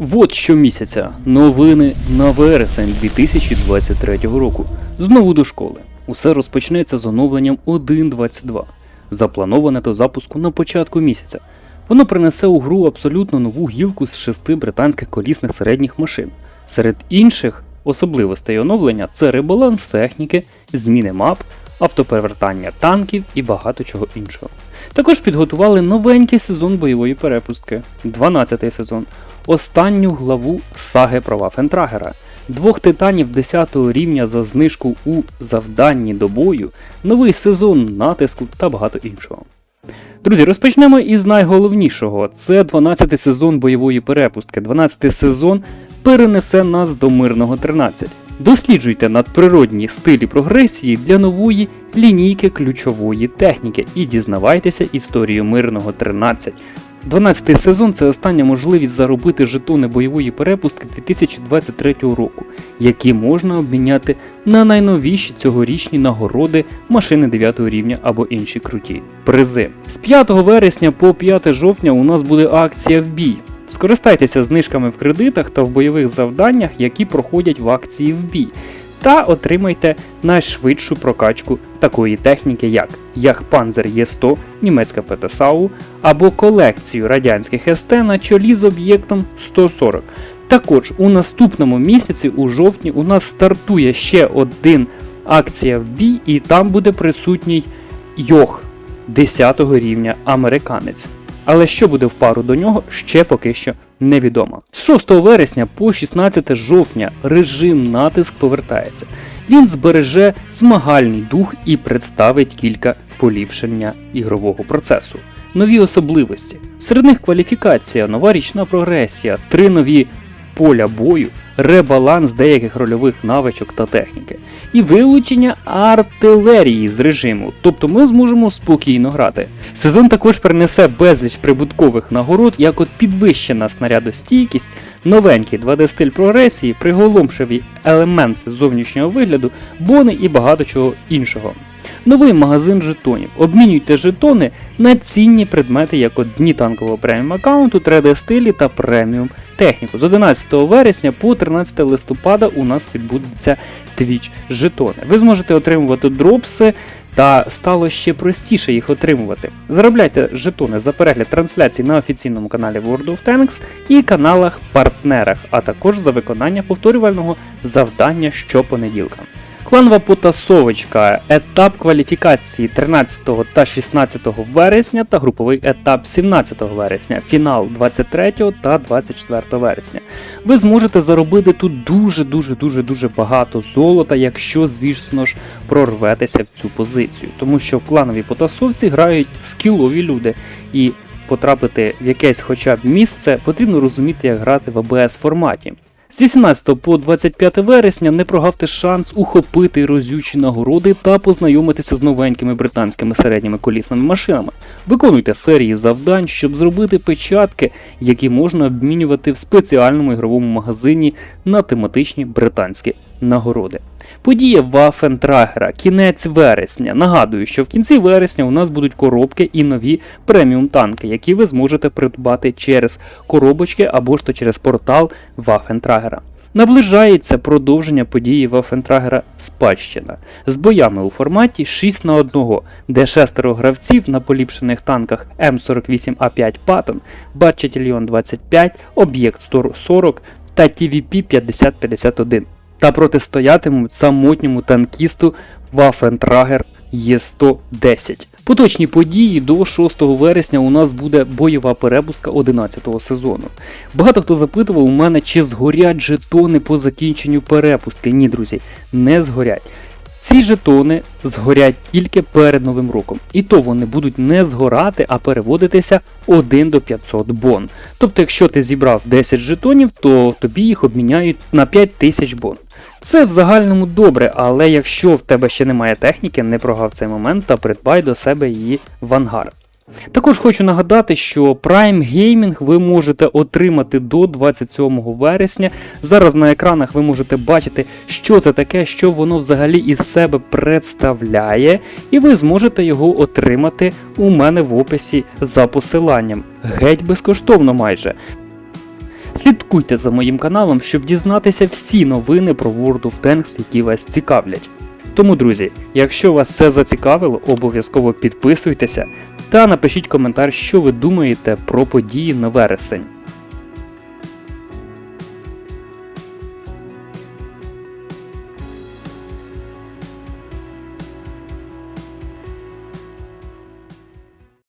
Вот щомісяця новини на вересень 2023 року. Знову до школи. Усе розпочнеться з оновленням 1.22, заплановане до запуску на початку місяця. Воно принесе у гру абсолютно нову гілку з шести британських колісних середніх машин. Серед інших особливостей оновлення це ребаланс техніки, зміни мап, автоперевертання танків і багато чого іншого. Також підготували новенький сезон бойової перепустки, 12-й сезон, останню главу саги про Вафентрагера, двох титанів 10-го рівня за знижку у завданні до бою, новий сезон натиску та багато іншого. Друзі, розпочнемо із найголовнішого. Це 12-й сезон бойової перепустки. 12-й сезон перенесе нас до мирного 13. Досліджуйте надприродні стилі прогресії для нової лінійки ключової техніки і дізнавайтеся історію мирного 13. 12-й сезон це остання можливість заробити жетони бойової перепустки 2023 року, які можна обміняти на найновіші цьогорічні нагороди машини 9 рівня або інші круті призи. З 5 вересня по 5 жовтня у нас буде акція в бій. Скористайтеся знижками в кредитах та в бойових завданнях, які проходять в акції в бій, та отримайте найшвидшу прокачку такої техніки, як Яхпанзер Є100, німецька ПТСАУ або колекцію радянських СТ на чолі з об'єктом 140. Також у наступному місяці, у жовтні, у нас стартує ще один акція в бій, і там буде присутній Йох 10 рівня американець. Але що буде в пару до нього, ще поки що невідомо. З 6 вересня по 16 жовтня режим натиск повертається. Він збереже змагальний дух і представить кілька поліпшення ігрового процесу. Нові особливості. Серед них кваліфікація, нова річна прогресія, три нові поля бою, ребаланс деяких рольових навичок та техніки, і вилучення артилерії з режиму, тобто ми зможемо спокійно грати. Сезон також принесе безліч прибуткових нагород, як от підвищена снарядостійкість, новенький 2D-стиль прогресії, приголомшиві елементи зовнішнього вигляду, бони і багато чого іншого. Новий магазин жетонів. Обмінюйте жетони на цінні предмети, як от дні танкового преміум аккаунту, 3D стилі та преміум техніку. З 11 вересня по 13 листопада у нас відбудеться Twitch жетони. Ви зможете отримувати дропси. Та стало ще простіше їх отримувати. Заробляйте жетони за перегляд трансляцій на офіційному каналі World of Tanks і каналах партнерах, а також за виконання повторювального завдання щопонеділка. Кланова потасовочка, етап кваліфікації 13 та 16 вересня та груповий етап 17 вересня, фінал 23 та 24 вересня. Ви зможете заробити тут дуже дуже дуже багато золота, якщо, звісно ж, прорветеся в цю позицію. Тому що в клановій потасовці грають скілові люди і потрапити в якесь хоча б місце потрібно розуміти, як грати в АБС форматі. З 18 по 25 вересня не прогавте шанс ухопити розючі нагороди та познайомитися з новенькими британськими середніми колісними машинами. Виконуйте серії завдань, щоб зробити печатки, які можна обмінювати в спеціальному ігровому магазині на тематичні британські нагороди. Подія Вафентрагера, кінець вересня. Нагадую, що в кінці вересня у нас будуть коробки і нові преміум танки, які ви зможете придбати через коробочки або ж то через портал Вафентрагера. Наближається продовження події Вафентрагера Спадщина. З боями у форматі 6 на 1, де шестеро гравців на поліпшених танках М48А5 Patton, Батчетільйон 25, Об'єкт 140 та TVP 5051 та протистоятимуть самотньому танкісту Вафентрагер Є110. Поточні події до 6 вересня у нас буде бойова перепустка 11-го сезону. Багато хто запитував у мене, чи згорять жетони по закінченню перепустки. Ні, друзі, не згорять. Ці жетони згорять тільки перед новим роком, і то вони будуть не згорати, а переводитися 1 до 500 бон. Тобто, якщо ти зібрав 10 жетонів, то тобі їх обміняють на 5000 бон. Це в загальному добре, але якщо в тебе ще немає техніки, не прогав цей момент та придбай до себе її в ангар. Також хочу нагадати, що Prime Gaming ви можете отримати до 27 вересня. Зараз на екранах ви можете бачити, що це таке, що воно взагалі із себе представляє, і ви зможете його отримати у мене в описі за посиланням. Геть безкоштовно майже. Слідкуйте за моїм каналом, щоб дізнатися всі новини про World of Tanks, які вас цікавлять. Тому, друзі, якщо вас це зацікавило, обов'язково підписуйтеся та напишіть коментар, що ви думаєте про події на вересень.